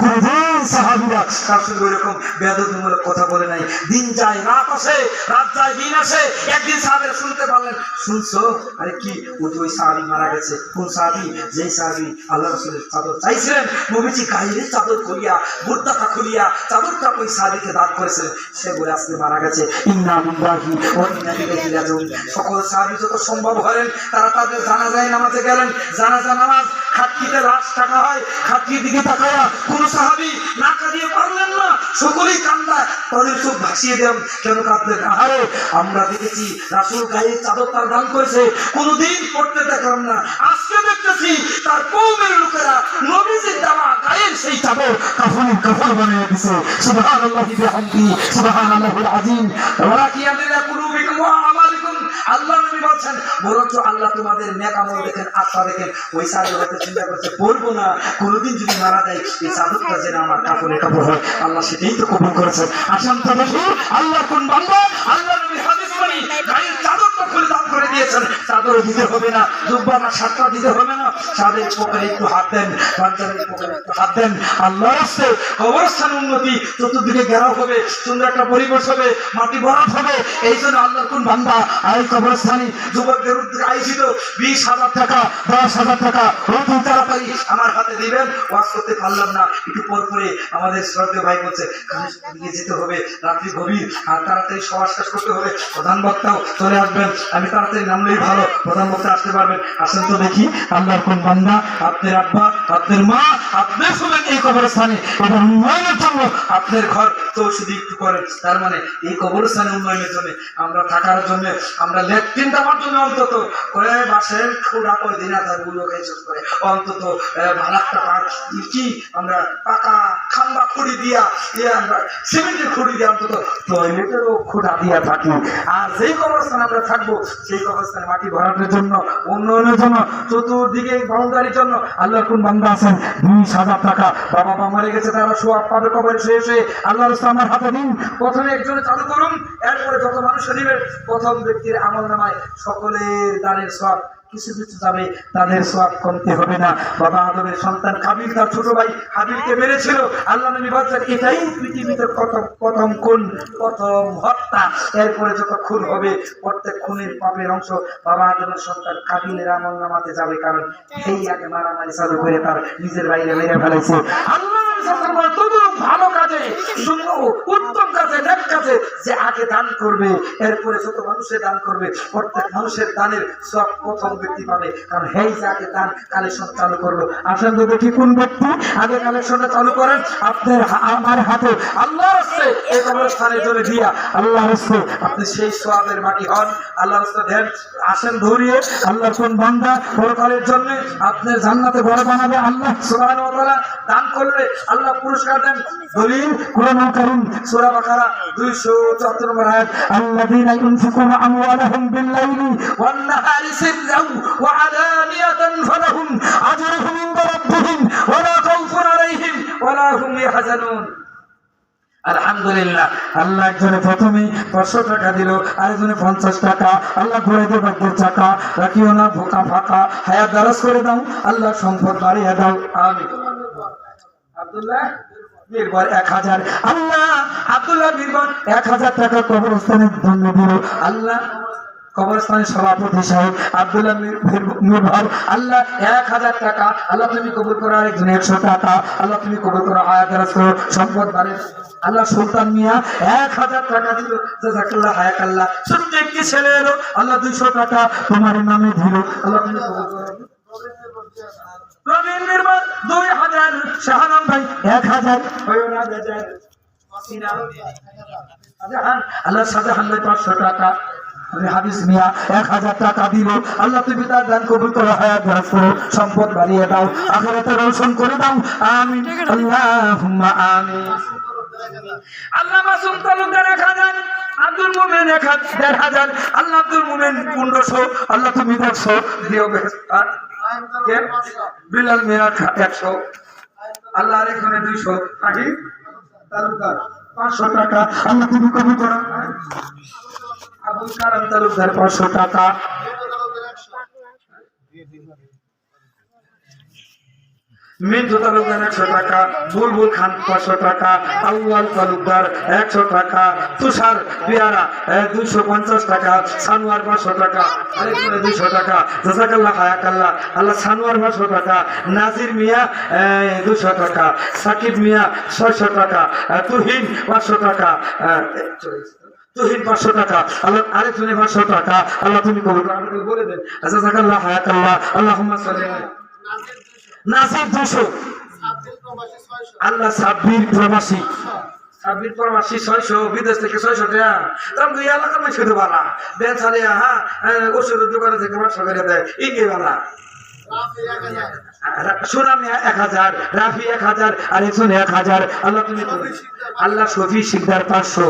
কোনদিন সাহাবিরা। তার সঙ্গে ওইরকম বেদমূলক কথা বলে নাই। দিন যায়, রাত আসে, রাত যায়, দিন আসে। একদিন সাহাবের শুনতে পারলেন। শুনছো? আরে কি? ও ওই সাহাবি মারা গেছে। কোন সাহাবি? যেই সাহাবি আল্লাহ রসুলের চাদর চাইছিলেন, নবীজি গাইরে চাদর খুলিয়া বুর্দাটা খুলিয়া, চাদরটা ওই সাহাবিকে দান করেছিলেন। সে বলে, আজকে মারা গেছে। সকল সাহাবি যত সম্ভব হলেন, তারা তাদের জানাজায় নামাজে গেলেন। জানাজা নামাজ টাকা হয় দিকে কোন সাহাবি পারলেন না। সকলেই কান্দায় তাদের চোখ ভাসিয়ে দেন, কেন আরে, আমরা দেখেছি রাসুল গায়ে চাদর তার দান করেছে, কোনোদিন পড়তে দেখলাম না। আজকে দেখতেছি তার কৌমের লোকেরা নবীজির দেওয়া গায়ের সেই চাদর কাফনের কাফন বানিয়ে দিছে। সুবহানাল্লাহি বিহামদি, সুবহানাল্লাহুল আযীম। ওয়া আমালিকুম আল্লাহ নবী বলছেন, বরঞ্চ আল্লাহ তোমাদের নেক আমল দেখেন, আত্মা দেখেন। ওই চাদর হয়তো চিন্তা করছে, পড়ব না, কোনোদিন যদি মারা যায় এই সাধুটা যেন আমার কাপড়ে কাপড় হয়। আল্লাহ সেটাই তো কবুল করেছেন। আসাম আল্লাহ কোন বান্দা? আল্লাহ নবী হাদিস মানি গায়ের চাদরটা খুলে দিয়েছেন চাদর দিতে হবে না, জুব্বা না শার্টটা দিতে হবে না। সাদের পকেটে একটু হাত দেন, পাঞ্জাবের পকেটে একটু হাত দেন। আল্লাহ রাস্তে কবরস্থান উন্নতি, চতুর্দিকে ঘেরাও হবে, সুন্দর একটা পরিবেশ হবে, মাটি ভরাট হবে। এই জন্য আল্লাহর কোন বান্দা আই কবরস্থানে যুবকদের উদ্যোগে আইছিল বিশ হাজার টাকা, দশ হাজার টাকা অতি তাড়াতাড়ি আমার হাতে দিবেন। ওয়াজ করতে পারলাম না, একটু পর পরে আমাদের শ্রদ্ধেয় ভাই বলছে দিকে যেতে হবে, রাত্রি গভীর, আর তাড়াতাড়ি সবার শেষ করতে হবে। প্রধান বক্তাও চলে আসবেন, আমি তাড়াতাড়ি নামলেই ভালো। প্রধান বক্তা আসতে পারবেন। আসেন তো দেখি। আল্লাহর কোন বান্দা? আপনার আব্বা আপনার মা আপনি শুনেন এই কবরস্থানে। এটা উন্নয়নের জন্য আপনার ঘর। চৌষধি একটু করেন। তার মানে এই কবরস্থানে উন্নয়নের জন্য আমরা থাকার জন্য আমরা ল্যাট্রিন দেওয়ার জন্য অন্তত কয়ে বাসের খুঁড়া করে দিন হাজারগুলো শেষ করে অন্তত আহ, ভালো একটা পাক কি আমরা পাকা খাম্বা খুঁড়ি দিয়া ইয়ে আমরা সিমেন্টের খুঁড়ি দিয়ে অন্তত টয়লেটেরও খুঁড়া দিয়া থাকি। আর যেই কবরস্থানে আমরা থাকব সেই কবরস্থানে মাটি ভরানোর জন্য, উন্নয়নের জন্য, চতুর্দিকে বাউন্ডারির জন্য আল্লাহর কোন বান্দা আছেন? দুই সাজার টাকা। বাবা মা মারা গেছে, তারা সোয়াব পাবে কবরে শেষে আল্লাহর আমার হাতে দিন প্রথমে একজনে চালু করুন, এরপরে যত মানুষ নেবেন, প্রথম ব্যক্তির আমল নামায় সকলের দানের সব কিছু কিছু যাবে, তাদের সব কমতে হবে না। বাবা আদমের সন্তান তার ছোট ভাই হাবিলকে মেরেছিল। আল্লাহ নবী বলছেন, এটাই পৃথিবীতে প্রথম প্রথম প্রথম হত্যা। এরপরে যত খুন হবে, প্রত্যেক খুনের পাপের অংশ বাবা আদমের সন্তান কাবিলের আমল নামাতে যাবে, কারণ সেই আগে মারামারি চালু করে তার নিজের বাইরে মেরে ফেলেছে। আল্লাহ তবু ভালো কাজে, সুন্দর উত্তম কাজে, নেক কাজে যে আগে দান করবে, এরপরে যত মানুষের দান করবে, প্রত্যেক মানুষের দানের সব প্রথম ব্যক্তি পাবে। কারণ হেই যে আগে দান, কালেকশন চালু করল। আসেন তো দেখি কোন ব্যক্তি আগে কালেকশনটা চালু করেন? আপনার আমার হাতে আল্লাহ রাস্তে এই কবরস্থানের জন্য দিয়া আল্লাহ রাস্তে আপনি সেই সোয়াবের মাটি হন। আল্লাহ রাস্তে দেন, আসেন ধরিয়ে আল্লাহর কোন বান্দা পরকালের জন্য আপনার জান্নাতে ঘর বানাবে। আল্লাহ সুবহানাহু ওয়া তাআলা দান করলে আল্লাহ পুরস্কার দেন। দলিল, কোরআন কারীম, সূরা বাকারা 274 নম্বর আয়াত, আল্লাযীনা ইউনফিকুনা আমওয়ালাহুম বিল-লাইলি ওয়ান-নাহারি সিররান ওয়া আলানিয়াতান ফালাহুম আজরুহুম ইনদা রাব্বিহিম ওয়া লা খাউফুন আলাইহিম ওয়া লা হুম ইয়াহজানুন আলহামদুলিল্লাহ, আল্লাহ একজনে প্রথমে পাঁচশো টাকা দিল, আরেকজনে পঞ্চাশ টাকা, আল্লাহ ঘুরে দিয়ে ভাগ্যের চাকা, রাখিও না ভোকা ফাঁকা, হায়াত দারাজ করে দাও, আল্লাহ সম্পদ বাড়িয়ে দাও আমি আব্দুল্লাহ? বীরবর আল্লাহ সুলতান মিয়া এক হাজার টাকা দিল। জাজাকাল্লাহ একটি ছেলে এলো। আল্লাহ, দুইশো টাকা তোমার নামে দিল। আল্লাহ, তুমি কবুল করো। প্রবীণ দুই হাজার শাহানাম ভাই এক হাজার। আল্লাহ শাহজাহান ভাই পাঁচশো টাকা। দিল আল্লাহ, তুমি সম্পদ বাড়িয়ে দাও আখেরাতে রোশন করে দাও। আমিন, আল্লাহুম্মা আমিন। আল্লাহ মাসুম তালুকদার এক হাজার, আব্দুল মুমিন এক হাজার আল্লাহ আব্দুল আল্লাহ তুমি দেখছ দিও? বিলাল মিয়া একশো। আল্লাহর এখানে দুইশো। আহি তালুকার পাঁচশো টাকা। আল্লাহ তুমি কবি করো। আবুল কালাম তালুকদার, পাঁচশো টাকা। মিন্টু তালুকদার একশো টাকা, বুলবুল খান পাঁচশো টাকা, আউয়াল তালুকদার একশো টাকা, তুষার পেয়ারা দুইশো পঞ্চাশ টাকা, সানোয়ার পাঁচশো টাকা দুইশো টাকা? জাজাকাল্লাহ, হায়াকাল্লাহ। আল্লাহ সানোয়ার পাঁচশো টাকা, নাজির মিয়া দুশো টাকা, সাকিব মিয়া, ছয়শো টাকা তুহিন পাঁচশো টাকা তুহিন পাঁচশো টাকা, আল্লাহ আরেকজনে পাঁচশো টাকা, আল্লাহ তুমি কবুল বলে দেন। জাজাকাল্লাহ, হায়াকাল্লাহ, আল্লাহুম্মা সাল্লি আলা নাজির দুশো। আল্লাহ সাব্বির প্রবাসী। সাব্বির প্রবাসী ছয়শো বিদেশ থেকে ছয়শো টাকা। তখন দুই এলাকার মানুষ খেতে পারা বেন চালিয়া হ্যাঁ ওষুধের দোকানে থেকে পাঁচশো করে দেয়। ইঙ্গে বেলা। সুনামি এক হাজার রাফি এক হাজার আর একজন এক হাজার। আল্লাহ তুমি আল্লাহ শফি শিকদার পাঁচশো।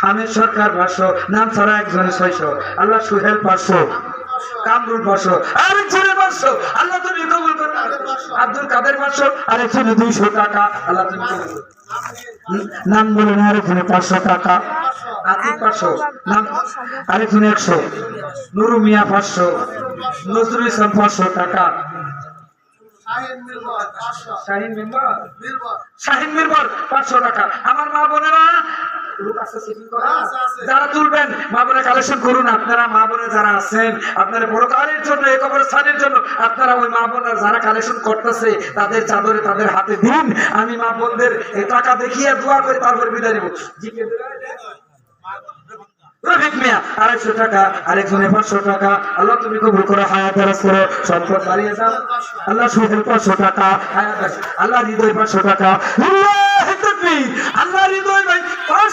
হামিদ সরকার পাঁচশো। নাম ছাড়া একজনের ছয়শো। আল্লাহ সুহেল পাঁচশো। কামরুল পাঁচশো। আরেকজনের পাঁচশো। আল্লাহ তুমি আব্দুল কাদের পাঁচশো আরেকজনে দুইশো টাকা। আল্লাহ নাম বলেন আরেকজনে পাঁচশো টাকা। নাম? আরেকজনে একশো। নুরু মিয়া পাঁচশো, নজরুল ইসলাম পাঁচশো টাকা। শাহিন মেম্বার পাঁচশো টাকা। আমার মা বোনেরা যারা তুলবেন মা বোনের কালেকশন করুন আপনারা মা বোনে যারা আছেন আপনারা বড় কালের জন্য এক স্থানের জন্য আপনারা ওই মা বোনের যারা কালেকশন করতেছে তাদের চাদরে তাদের হাতে দিন। আমি মা বোনদের টাকা দেখিয়ে দোয়া করে তারপর বিদায় নেব। জিকে রফিক মিয়া আড়াইশো টাকা আরেকজনে পাঁচশো টাকা। আল্লাহ তুমি কবুল করো হায়াত দারাজ করো সম্পদ বাড়িয়ে যাও আল্লাহ সুহেল পাঁচশো টাকা হায়াত আল্লাহ হৃদয় পাঁচশো টাকা লিল্লাহি তাকবীর। আল্লাহ হৃদয় ভাই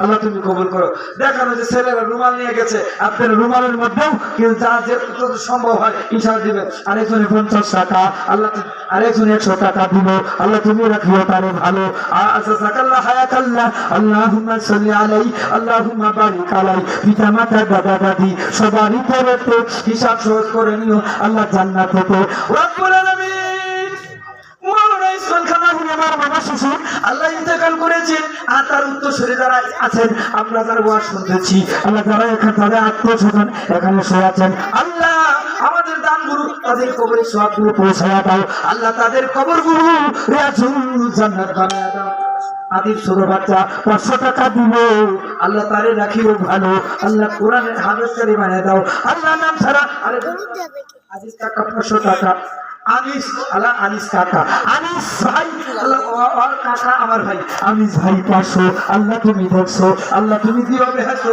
আল্লাহ তুমি আল্লাহ আল্লাহ রাখিও তারে ভালো। আল্লাহ বারিক আলাই পিতা, মাতা, দাদা, দাদি, সবারই তরফে হিসাব সহজ করে নিও। আল্লাহ জান্নাত আলামিন আল্লাহ তার আল্লাহ দাও। আল্লাহ টাকা তারে রাখিও ভালো। আল্লাহ, কোরআনের বানিয়ে দাও। আল্লাহ নাম ছাড়া আরে কাকা, পাঁচশো টাকা। আনিস, আল্লাহ আনিস কাকা। আনিস ভাই, আল্লাহ কাকা আমার ভাই। আনিস ভাই, পাশো, আল্লাহ তুমি দেখছ, আল্লাহ তুমি দিও বেহাছো